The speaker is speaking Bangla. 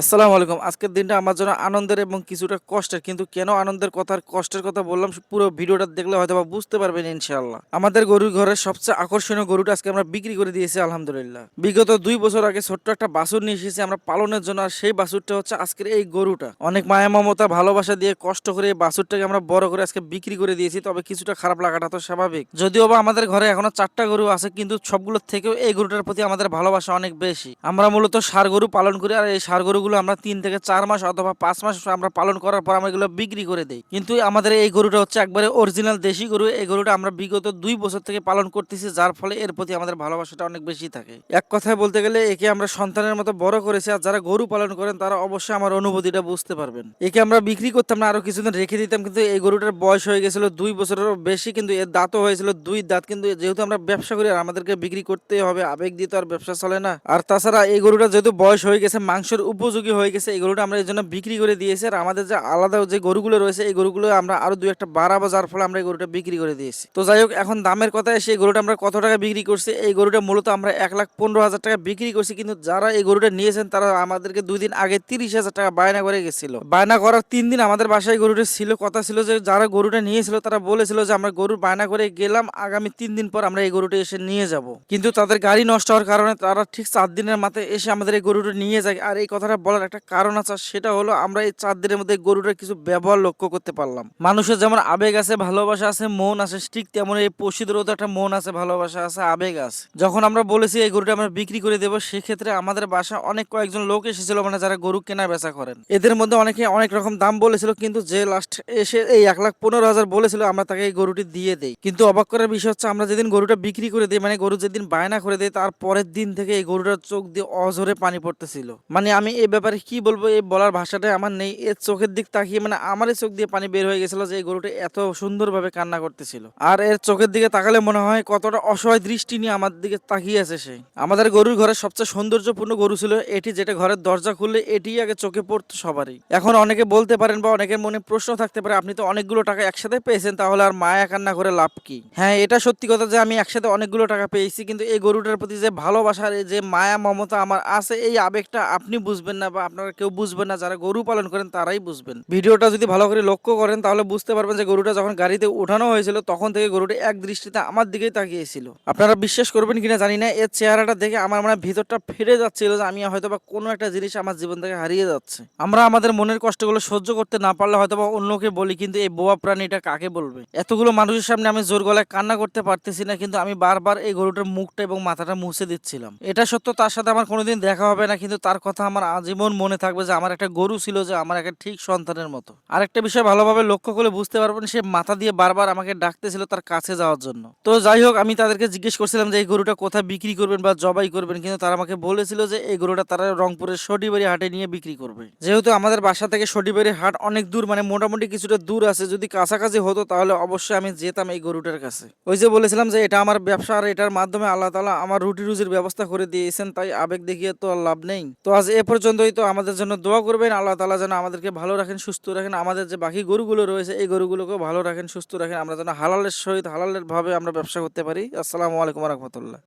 আসসালামু আলাইকুম। আজকের দিনটা আমার জন্য আনন্দের এবং কিছুটা কষ্টের, কিন্তু কেন আনন্দের কথা কষ্টের কথা বললাম পুরো ভিডিওটা দেখলে হয়তো বা বুঝতে পারবেন ইনশাআল্লাহ। আমাদের গরুর ঘরের সবচেয়ে আকর্ষণীয় গরুটা আজকে আমরা বিক্রি করে দিয়েছি, আলহামদুলিল্লাহ। বিগত দুই বছর আগে ছোট্ট একটা বাছুর নিয়ে এসেছি, আমরা পালনের জন্য, আর সেই বাছুরটা হচ্ছে আজকের এই গরুটা। অনেক মায়া, মমতা, ভালোবাসা দিয়ে কষ্ট করে এই বাছুরটাকে আমরা বড় করে আজকে বিক্রি করে দিয়েছি, তবে কিছুটা খারাপ লাগাটা তো স্বাভাবিক। যদিও বা আমাদের ঘরে এখনও চারটা গরু আছে, কিন্তু সবগুলোর থেকেও এই গরুটার প্রতি আমাদের ভালোবাসা অনেক বেশি। আমরা মূলত সার গরু পালন করি, আর এই সার গরুগুলো আমরা তিন থেকে চার মাস অথবা পাঁচ মাস আমরা পালন করার পর আমরা এগুলো বিক্রি করে দিই। কিন্তু আমাদের এই গরুটা হচ্ছে একবারে অরিজিনাল দেশি গরু। এই গরুটা আমরা বিগত দুই বছর থেকে পালন করতেছি, যার ফলে এর প্রতি আমাদের ভালোবাসাটা অনেক বেশি থাকে। এক কথায় বলতে গেলে একে আমরা সন্তানের মতো বড় করেছি আর যারা গরু পালন করেন, তারা অবশ্যই আমার অনুভূতিটা বুঝতে পারবেন। একে আমরা বিক্রি করতাম না, আরও কিছুদিন রেখে দিতাম, কিন্তু এই গরুটার বয়স হয়ে গেছিল দুই বছরেরও বেশি, কিন্তু এর দাঁতও হয়েছিল দুই দাঁত। কিন্তু যেহেতু আমরা ব্যবসা করি, আর আমাদেরকে বিক্রি করতেই হবে, আবেগ দিয়ে তো আর ব্যবসা চলে না। আর তাছাড়া এই গরুটা যেহেতু বয়স হয়ে গেছে, মাংসের উপযোগী হয়ে গেছে, এই গরুটা আমরা এই জন্য বিক্রি করে দিয়েছি। আর আমাদের যে আলাদা যে গরুগুলো রয়েছে, এই গরুগুলো আমরা আরও দুই একটা বাড়াবো যার ফলে আমরা এই গরুটা বিক্রি করে দিয়েছি। তো যাই হোক, এখন দামের কথা এসে এই গরুটা আমরা কত টাকা বিক্রি করছি, এই গরুটা মূলত আমরা এক লাখ পনেরো হাজার টাকা বিক্রি করছি। কিন্তু যারা এই গরুটা নিয়েছেন, তারা আমাদেরকে দুই দিন আগে তিরিশ হাজার টাকা বায়না করে গেছিল। বায়না করার তিন দিন আমাদের বাসায় গরুটা ছিল। কথা ছিল যে যারা গরুটা নিয়েছিল, তারা বলেছিল যে আমরা গরুর বায়না করে গেলাম, আগামী তিন দিন পর আমরা এই গরুটা এসে নিয়ে যাব। কিন্তু তাদের গাড়ি নষ্ট হওয়ার কারণে তারা ঠিক চার দিনের মাথায় এসে আমাদের এই গরুটা নিয়ে যায়। আর এই কথাটা বলার একটা কারণ আছে সেটা হলো আমরা এই চার দিনের মধ্যে গরুটার কিছু ব্যবহার লক্ষ্য করতে পারলাম। মানুষের যেমন আবেগ আছে, ভালোবাসা আছে, মন আছে, ঠিক তেমন এই পশুদেরও তো একটা মন আছে, ভালোবাসা আছে, আবেগ আছে। যখন আমরা বলেছি এই গরুটা আমরা বিক্রি করে দেবো, সেক্ষেত্রে আমাদের বাসা অনেক কয়েকজন লোক এসেছিল মানে যারা গরু কেনা বেচা করেন। এদের মধ্যে অনেকে অনেক রকম দাম বলেছিল, কিন্তু যে লাস্ট এসে এই এক লাখ পনেরো হাজার বলেছিল, আমরা তাকে এই গরুটি দিয়ে দেই। কিন্তু অবাক করার বিষয় হচ্ছে, আমরা যেদিন গরুটা বিক্রি করে দিই মানে গরু যেদিন বায়না করে দেয় তার পরের দিন থেকে এই গরুটার চোখ দিয়ে অঝরে পানি পড়তেছিল। মানে আমি এই ব্যাপারে কি বলব? এই বলার ভাষাটাই আমার নেই। এর চোখের দিক তাকিয়ে মানে আমারই চোখ দিয়ে পানি বের হয়ে গেছিল যে এই গরুটা এত সুন্দরভাবে কান্না করতেছিল। আর এর চোখের দিকে তাকালে মনে হয় কতটা অসহায় দৃষ্টি নিয়ে আমার দিকে তাকিয়ে আছে সে। আমাদের গরুর ঘরের সবচেয়ে সৌন্দর্যপূর্ণ গরু ছিল এটি যেটা ঘরের দরজা খুললে এটি আগে চোখে পড়তো সবারই। এখন অনেকে বলতে পারেন বা অনেকের মনে প্রশ্ন থাকতে পারে, আপনি তো অনেকগুলো টাকা একসাথে পেয়েছেন, তাহলে আর মায়া কান্না করে লাভ কি? হ্যাঁ এটা সত্যি কথা যে আমি একসাথে অনেকগুলো টাকা পেয়েছি, কিন্তু এই গরুটার প্রতি যে ভালোবাসার যে মায়া, মমতা আমার আছে, এই আবেগটা আপনি বুঝবেন না বা আপনারা কেউ বুঝবেন না, যারা গরু পালন করেন তারাই বুঝবেন। ভিডিওটা যদি ভালো করে লক্ষ্য করেন, তাহলে বুঝতে পারবেন যে গরুটা যখন গাড়িতে উঠানো হয়েছিল, তখন থেকে গরুটা এক দৃষ্টিতে আমার দিকেই তাকিয়েছিল। আপনারা বিশ্বাস করবেন কিনা জানি না, এর চেহারাটা দেখে আমার মানে ভিতরটা ফেটে যাচ্ছিল যে আমি হয়তো বা কোনো একটা জিনিস আমার জীবন থেকে হারিয়ে যাচ্ছে। আমরা আমাদের মনের কষ্টগুলো সহ্য করতে না পারলে হয়তো বা অন্যকে বলি, কিন্তু এই বোয়া প্রাণীটা কাকে বলবে? এতগুলো মানুষের সামনে আমি জোর গলায় কান্না করতে পারতেছি না, কিন্তু আমি বারবার এই গরুটার মুখটা এবং মাথাটা মুছে দিচ্ছিলাম। এটা সত্য, তার সাথে আমার কোনোদিন দেখা হবে না, কিন্তু তার কথা আমার আজীবন মনে থাকবে যে আমার একটা গরু ছিল যে আমার একটা ঠিক সন্তানের মতো। আরেকটা বিষয় ভালোভাবে লক্ষ্য করলে বুঝতে পারবেন, সে মাথা দিয়ে বারবার আমাকে ডাকতেছিল তার কাছে যাওয়ার জন্য। তো যাই হোক, আমি তাদেরকে জিজ্ঞেস করছিলাম যে, এই গরুটা কোথায় বিক্রি করবেন বা জবাই করবেন? কিন্তু তারা আমাকে বলেছিল যে, এই গরুটা তারা রংপুরের সটিবাড়ি হাটে নিয়ে বিক্রি করবে। যেহেতু আমাদের বাসা থেকে সটিবাড়ি হাট অনেক দূর মানে মোটামুটি কিছুটা দূর আছে, যদি কাছাকাছি হতো তাহলে অবশ্যই আমি যেতাম এই গরুটার কাছে। ওই যে বলেছিলাম যে, এটা আমার ব্যবসা আর এটার মাধ্যমে আল্লাহ তালা আমার রুটি রুজির ব্যবস্থা করে দিয়েছেন, তাই আবেগ দেখিয়ে তো আর লাভ নেই। তো আজ এ পর্যন্তই তো আমাদের জন্য দোয়া করবেন। আল্লাহ তালা যেন আমাদেরকে ভালো রাখেন, সুস্থ রাখেন। আমাদের যে বাকি গরুগুলো রয়েছে, এই গরুগুলোকেও ভালো রাখেন, সুস্থ রাখেন। আমরা যেন হালালের সহিত হালালের ভাবে আমরা ব্যবসা করতে পারি। আসসালামু আলাইকুম রহমতুল্লাহ।